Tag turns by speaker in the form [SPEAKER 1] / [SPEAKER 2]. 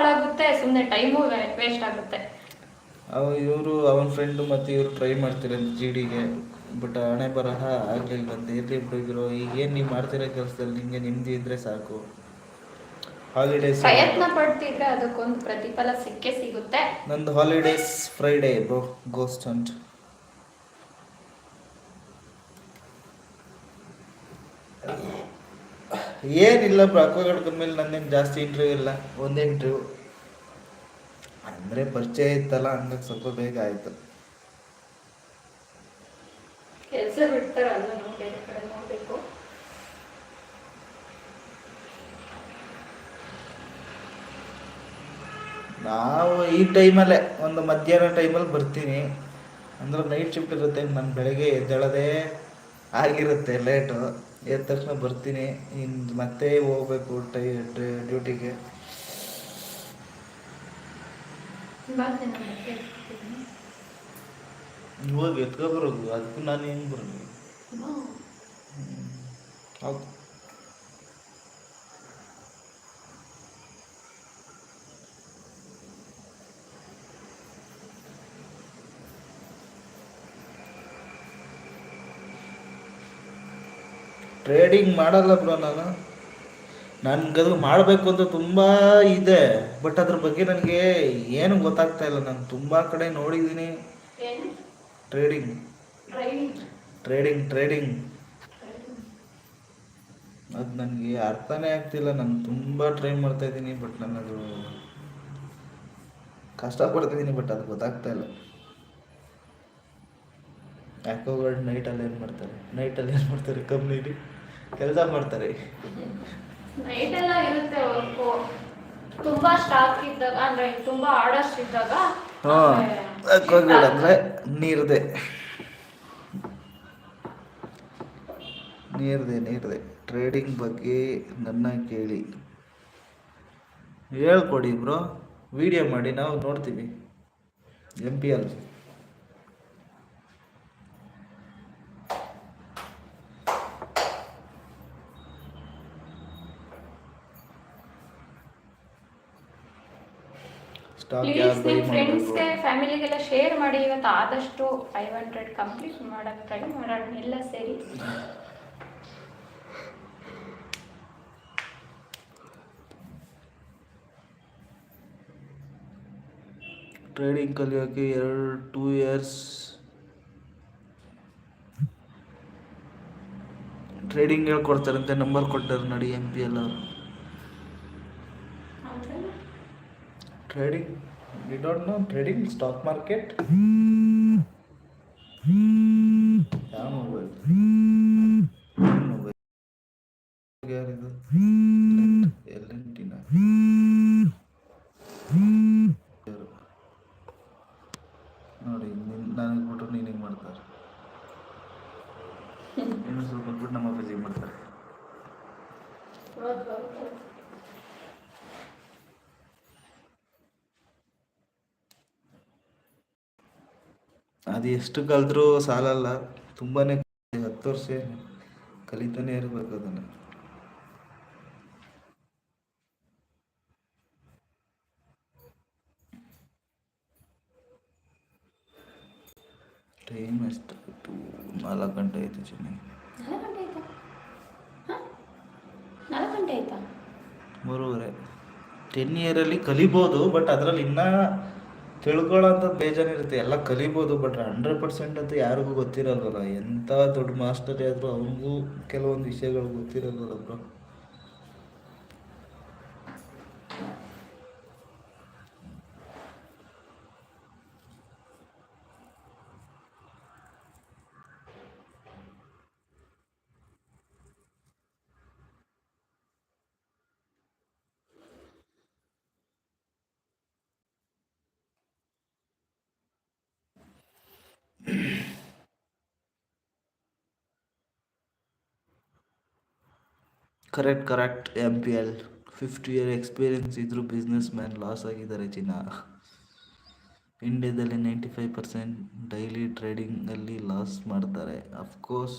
[SPEAKER 1] ಹಾಳಾಗುತ್ತೆ ಸುಮ್ಮನೆ time waste ಆಗುತ್ತೆ.
[SPEAKER 2] ಇವರು ಅವನ ಫ್ರೆಂಡು ಮತ್ತು ಇವರು ಟ್ರೈ ಮಾಡ್ತಿರಂತೆ ಜಿ ಡಿಗೆ ಬಟ್ ಹಣೆ ಬರಹ ಆಗಲಿಲ್ವಂತೆ ಇರಲಿ ಬಿಡಿದ್ರು ಈಗ ಏನು ನೀವು ಮಾಡ್ತಿರೋ ಕೆಲಸದಲ್ಲಿ ನಿಮಗೆ ನೆಮ್ಮದಿ ಇದ್ದರೆ ಸಾಕು. ಹಾಲಿಡೇಸ್
[SPEAKER 1] ಪ್ರಯತ್ನ ಪಡ್ತಿದ್ರೆ ಅದಕ್ಕೊಂದು ಪ್ರತಿಫಲ ಸಿಕ್ಕೇ ಸಿಗುತ್ತೆ.
[SPEAKER 2] ನಂದು ಹಾಲಿಡೇಸ್ ಫ್ರೈಡೇ ಬ್ರೋ ಗೋಸ್ಟ್ ಅಂಟ್ ಏನಿಲ್ಲ ಬ್ರೋ ಮೇಲೆ ನಂದೇನು ಜಾಸ್ತಿ ಇಂಟರ್ವ್ಯೂ ಇಲ್ಲ. ಒಂದೇ ಇಂಟರ್ವ್ಯೂ ಅಂದರೆ ಪರಿಚಯ ಇತ್ತಲ್ಲ ಹಂಗಾಗಿ ಸ್ವಲ್ಪ ಬೇಗ ಆಯಿತು.
[SPEAKER 1] ಕೆಲಸ ಬಿಡ್ತಾರಲ್ಲ ನಾವು ಬೇರೆ ಕಡೆ ನೋಡ್ಬೇಕು.
[SPEAKER 2] ನಾವು ಈ ಟೈಮಲ್ಲೇ ಒಂದು ಮಧ್ಯಾಹ್ನ ಟೈಮಲ್ಲಿ ಬರ್ತೀನಿ. ಅಂದ್ರೆ ನೈಟ್ ಶಿಫ್ಟ್ ಇರುತ್ತೆ ನಾನು ಬೆಳಗ್ಗೆ ಎದ್ದೇಳೋದೇ ಆಗಿರುತ್ತೆ ಲೇಟು ಎದ್ದ ತಕ್ಷಣ ಬರ್ತೀನಿ ಇನ್ನು ಮತ್ತೆ ಹೋಗ್ಬೇಕು ಟೈ ಡ್ಯೂಟಿಗೆ.
[SPEAKER 1] ಇವಾಗ.
[SPEAKER 2] ಹೋಗಿ ಎತ್ಕೊಬರೋದು ಅದಕ್ಕೂ ನಾನು ಹೆಂಗೆ ಬರೋದು?
[SPEAKER 1] ಹ್ಞೂ
[SPEAKER 2] ಹೌದು. ಟ್ರೇಡಿಂಗ್ ಮಾಡಲ್ಲ ಬ್ರೋ ನಾನು. ನನಗದು ಮಾಡಬೇಕು ಅಂತ ತುಂಬ ಇದೆ ಬಟ್ ಅದ್ರ ಬಗ್ಗೆ ನನಗೆ ಏನು ಗೊತ್ತಾಗ್ತಾ ಇಲ್ಲ. ನಾನು ತುಂಬ ಕಡೆ ನೋಡಿದ್ದೀನಿ. ಟ್ರೇಡಿಂಗ್ ಟ್ರೇಡಿಂಗ್ ಟ್ರೇಡಿಂಗ್ ಅದು ನನಗೆ ಅರ್ಥನೇ ಆಗ್ತಿಲ್ಲ. ನಾನು ತುಂಬ ಟ್ರೈ ಮಾಡ್ತಾ ಇದ್ದೀನಿ ಬಟ್ ನನ್ನದು ಕಷ್ಟಪಡ್ತಿದ್ದೀನಿ ಬಟ್ ಅದು ಗೊತ್ತಾಗ್ತಾ ಇಲ್ಲ. ಯಾಕೋಗಳು ನೈಟಲ್ಲಿ ಏನು ಮಾಡ್ತಾರೆ? ನೈಟಲ್ಲಿ ಏನು ಮಾಡ್ತಾರೆ? ಕಂಪ್ನೀಲಿ ಕೆಲಸ ಮಾಡ್ತಾರೆ.
[SPEAKER 1] ನೈಟ್ ಎಲ್ಲ ಇರುತ್ತೆ ವರ್ಕು ತುಂಬಾ ಸ್ಟಾಕ್ ಇದ್ದಾಗ ಅಂದ್ರೆ ತುಂಬಾ ಆರ್ಡರ್ಸ್ ಇದ್ದಾಗ
[SPEAKER 2] ಹಾಂ. ಅಕ್ವಾಗರ್ಡ್ ಅಂದರೆ ನೀರ್ದೆ. ನೀರ್ದೆ ನೀರ್ದೆ. ಟ್ರೇಡಿಂಗ್ ಬಗ್ಗೆ ನನ್ನ ಕೇಳಿ. ಹೇಳ್ಕೊಡಿ ಬ್ರೋ. ವಿಡಿಯೋ ಮಾಡಿ ನಾವು ನೋಡ್ತೀವಿ. M P L stock
[SPEAKER 1] please ನಿಮ್ಮ ಫ್ರೆಂಡ್ಸ್ಗೆ ಫ್ಯಾಮಿಲಿಗೆಲ್ಲ ಶೇರ್ ಮಾಡಿ ಇವತ್ತು ಆದಷ್ಟು ಫೈವ್ ಹಂಡ್ರೆಡ್ ಕಂಪ್ಲೀಟ್ ಮಾಡಕ್ಕೆ ಟ್ರೈ ಮಾಡೋಣ ಎಲ್ಲ ಸೇರಿ.
[SPEAKER 2] ಟ್ರೇಡಿಂಗ್ ಕಲಿಯೋಕೆ ಎರಡು ಟೂ ಇಯರ್ಸ್ ಟ್ರೇಡಿಂಗ್ ಹೇಳ್ಕೊಡ್ತಾರಂತೆ ನಂಬರ್ ಕೊಟ್ಟಾರೆ ನಡಿ ಎಂ ಪಿ ಎಲ್ ಅವರು. Trading we don't know trading stock market ಯಾವ ಮೊಬೈಲ್ ಮೊಬೈಲ್ ಯಾರಿದು ಎಲ್ ಎನ್ ಟಿನ ನೋಡಿ ನಿನ್ ನನಗೆ ಬಿಟ್ಟು ಹಿಂಗೆ ಮಾಡ್ತಾರೆ? ಇನ್ನು ಸ್ವಲ್ಪ ಬಿಟ್ಟು ನಮ್ಮ ಅಪ್ಪಾಜಿ ಮಾಡ್ತಾರೆ. ಅದು ಎಷ್ಟು ಕಲಿದ್ರೂ ಸಾಲಲ್ಲ. ತುಂಬಾನೇ ಹತ್ತು ವರ್ಷ ಕಲಿತಾನೆ ಇರಬೇಕು ಅದನ್ನ. ಟೈಮ್ ಎಷ್ಟು ನಾಲ್ಕು ಗಂಟೆ ಆಯಿತು ಚೆನ್ನಾಗಿ
[SPEAKER 1] ನಾಲ್ಕು ಗಂಟೆ ಆಯ್ತಾ?
[SPEAKER 2] ಮೂರುವರೆ. ಟೆನ್ ಅಲ್ಲಿ ಕಲಿಬೋದು ಬಟ್ ಅದರಲ್ಲಿ ಇನ್ನೂ ತಿಳ್ಕೊಳ್ಳೋಂಥ ಬೇಜಾನಿರುತ್ತೆ ಎಲ್ಲ ಕಲಿಬೋದು ಬಟ್ ಹಂಡ್ರೆಡ್ ಪರ್ಸೆಂಟ್ ಅಂತ ಯಾರಿಗೂ ಗೊತ್ತಿರಲ್ವಲ್ಲ. ಎಂಥ ದೊಡ್ಡ ಮಾಸ್ಟರ್ ಆದರೂ ಅವನಿಗೂ ಕೆಲವೊಂದು ವಿಷಯಗಳು ಗೊತ್ತಿರಲ್ವಲ್ಲ bro correct correct M P L fifty year experience ಇದ್ದರೂ ಬಿಸ್ನೆಸ್ ಮ್ಯಾನ್ ಲಾಸ್ ಆಗಿದ್ದಾರೆ ಚಿನ್ನ ಇಂಡಿಯಾದಲ್ಲಿ ನೈಂಟಿ ಫೈವ್ ಪರ್ಸೆಂಟ್ ಡೈಲಿ ಟ್ರೇಡಿಂಗಲ್ಲಿ ಲಾಸ್ ಮಾಡ್ತಾರೆ. Of course